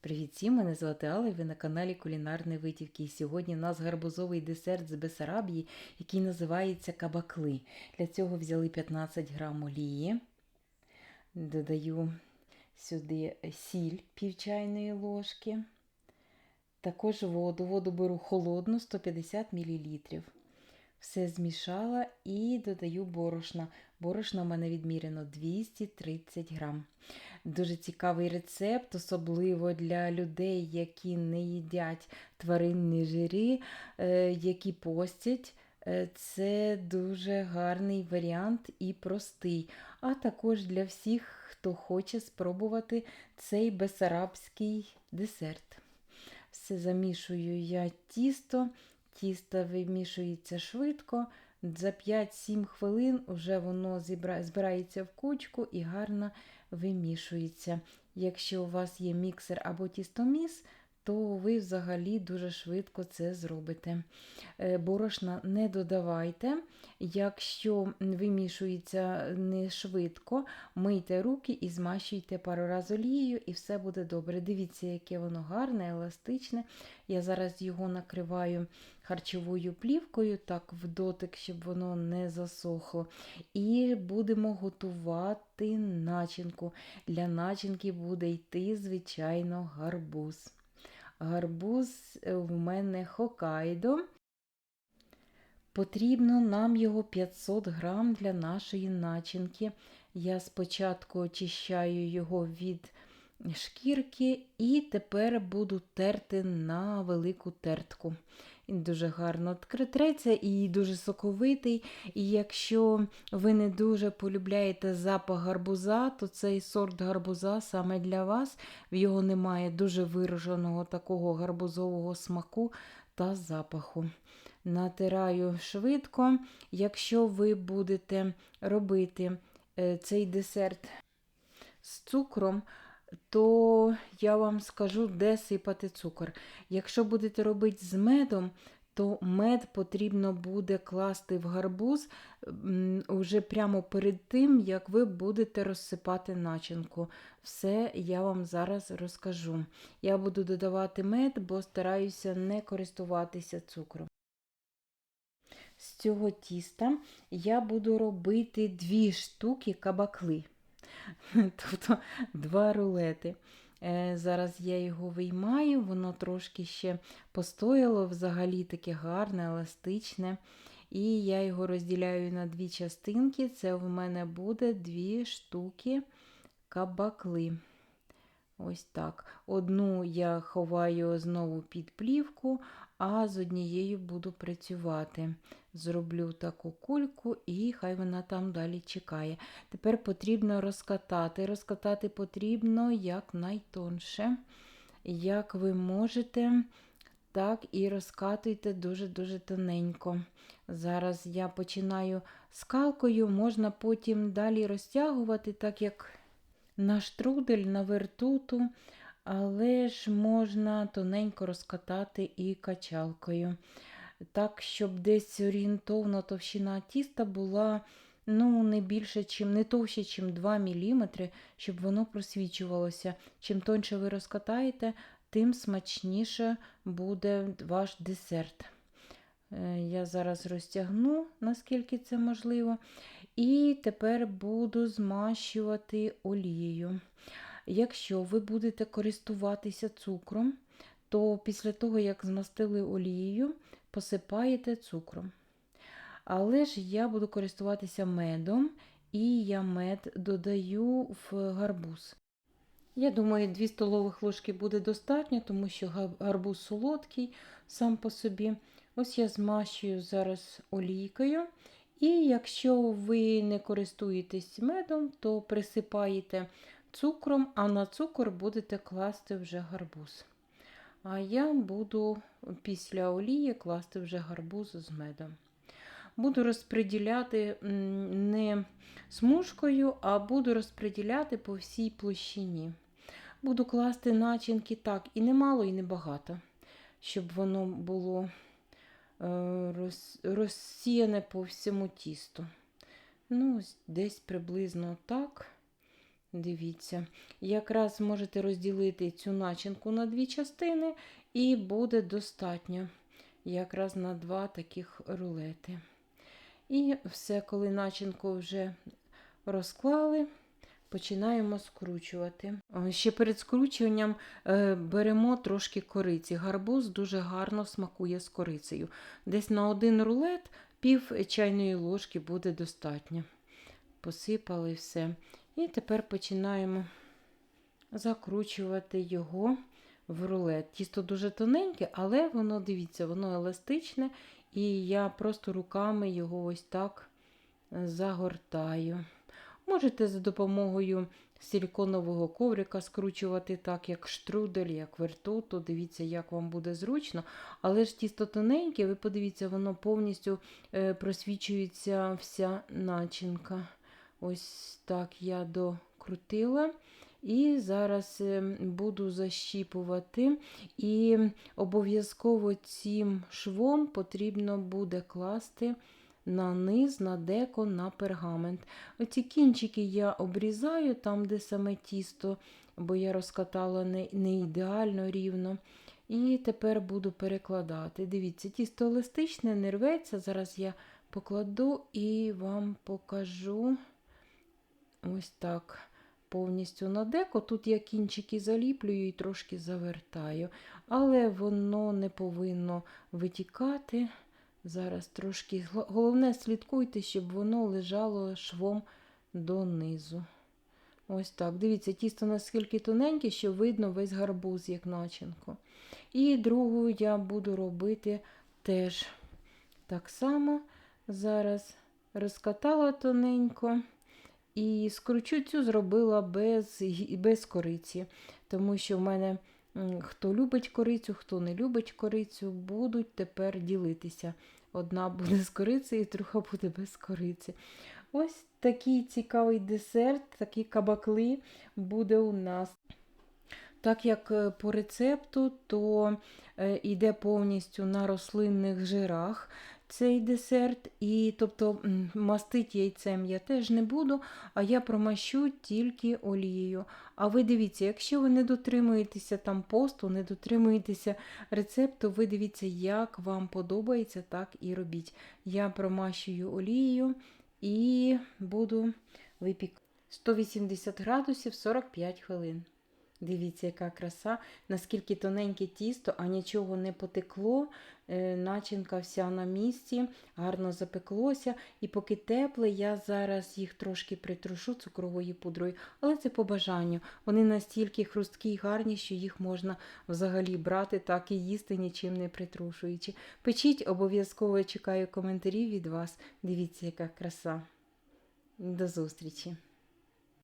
Привіт всім, мене звати Алла і ви на каналі Кулінарні Витівки. І сьогодні у нас гарбузовий десерт з Бесарабії, який називається кабакли. Для цього взяли 15 грам олії. Додаю сюди сіль пів чайної ложки. Також воду. Воду беру холодну 150 мл. Все змішала і додаю борошна. Борошна в мене відмірено 230 грам. Дуже цікавий рецепт, особливо для людей, які не їдять тваринні жири, е, які постять. Е, Це дуже гарний варіант і простий. А також для всіх, хто хоче спробувати цей бесарабський десерт. Все замішую я тісто. Тісто вимішується швидко. За 5-7 хвилин вже воно збирається в кучку і гарно вимішується. Якщо у вас є міксер або тістоміс, то ви взагалі дуже швидко це зробите. Борошна не додавайте. Якщо вимішується не швидко, мийте руки і змащуйте пару разів олією, і все буде добре. Дивіться, яке воно гарне, еластичне. Я зараз його накриваю харчовою плівкою, так в дотик, щоб воно не засохло. І будемо готувати начинку. Для начинки буде йти, звичайно, гарбуз. Гарбуз в мене Хокайдо. Потрібно нам його 500 грам для нашої начинки. Я спочатку очищаю його від шкірки і тепер буду терти на велику тертку. Він дуже гарно треться і дуже соковитий. І якщо ви не дуже полюбляєте запах гарбуза, то цей сорт гарбуза саме для вас. В його немає дуже вираженого такого гарбузового смаку та запаху. Натираю швидко. Якщо ви будете робити е, цей десерт з цукром, то я вам скажу, де сипати цукор. Якщо будете робити з медом, то мед потрібно буде класти в гарбуз вже прямо перед тим, як ви будете розсипати начинку. Все я вам зараз розкажу. Я буду додавати мед, бо стараюся не користуватися цукром. З цього тіста я буду робити дві штуки кабакли. тобто два рулети. Е, зараз я його виймаю, воно трошки ще постояло, взагалі таке гарне, еластичне. І я його розділяю на дві частинки. Це в мене буде дві штуки кабакли. Ось так. Одну я ховаю знову під плівку, а з однією буду працювати. Зроблю таку кульку, і хай вона там далі чекає. Тепер потрібно розкатати. Розкатати потрібно якнайтонше. Як ви можете, так і розкатуйте дуже-дуже тоненько. Зараз я починаю скалкою, можна потім далі розтягувати, так як на штрудель, на вертуту, але ж можна тоненько розкатати і качалкою. Так, щоб десь орієнтовно товщина тіста була ну, не більше, чим, не товще, ніж 2 мм, щоб воно просвічувалося. Чим тоньше ви розкатаєте, тим смачніше буде ваш десерт. Е, я зараз розтягну, наскільки це можливо. І тепер буду змащувати олією. Якщо ви будете користуватися цукром, то після того, як змастили олією, посипаєте цукром. Але ж я буду користуватися медом, і я мед додаю в гарбуз. Я думаю, 2 столових ложки буде достатньо, тому що гарбуз солодкий сам по собі. Ось я змащую зараз олійкою. І якщо ви не користуєтесь медом, то присипаєте цукром, а на цукор будете класти вже гарбуз. А я буду після олії класти вже гарбуз з медом. Буду розподіляти не смужкою, а буду розподіляти по всій площині. Буду класти начинки так, і немало, і небагато, щоб воно було Е, розсіяне по всьому тісту. Ну, Десь приблизно так. Дивіться, якраз можете розділити цю начинку на дві частини, і буде достатньо якраз на два таких рулети. І все, коли начинку вже розклали, починаємо скручувати. Ще перед скручуванням е, беремо трошки кориці. Гарбуз дуже гарно смакує з корицею. Десь на один рулет пів чайної ложки буде достатньо. Посипали все. І тепер починаємо закручувати його в рулет. Тісто дуже тоненьке, але воно, дивіться, воно еластичне, і я просто руками його ось так загортаю. Можете за допомогою силіконового коврика скручувати так, як штрудель, як вертуту. Дивіться, як вам буде зручно. Але ж тісто тоненьке, ви подивіться, воно повністю е, просвічується вся начинка. Ось так я докрутила. І зараз е, буду защіпувати. І обов'язково цим швом потрібно буде класти на низ, на деко, на пергамент. Оці кінчики я обрізаю там, де саме тісто, бо я розкатала не, не ідеально рівно. І тепер буду перекладати. Дивіться, тісто еластичне, не рветься. Зараз я покладу і вам покажу ось так. Повністю на деко. Тут я кінчики заліплюю і трошки завертаю, але воно не повинно витікати. Зараз трошки. Головне, слідкуйте, щоб воно лежало швом донизу. Ось так. Дивіться, тісто наскільки тоненьке, що видно весь гарбуз, як начинку. І другу я буду робити теж так само. Зараз розкатала тоненько. І скручу цю зробила без, без кориці, тому що в мене хто любить корицю, хто не любить корицю, будуть тепер ділитися. Одна буде з корицею, друга буде без кориці. Ось такий цікавий десерт, такі кабакли буде у нас. Так як е, по рецепту, то йде повністю на рослинних жирах цей десерт, і тобто мастить яйцем я теж не буду, а я промащу тільки олією. А ви дивіться, якщо ви не дотримуєтеся там посту, не дотримуєтеся рецепту, ви дивіться, як вам подобається, так і робіть. Я промащую олією і буду випікати 180 градусів 45 хвилин. Дивіться, яка краса, наскільки тоненьке тісто, а нічого не потекло, е, начинка вся на місці, гарно запеклося. І поки тепле, я зараз їх трошки притрушу цукровою пудрою, але це по бажанню. Вони настільки хрусткі і гарні, що їх можна взагалі брати, так і їсти, нічим не притрушуючи. Печіть, обов'язково чекаю коментарів від вас. Дивіться, яка краса. До зустрічі!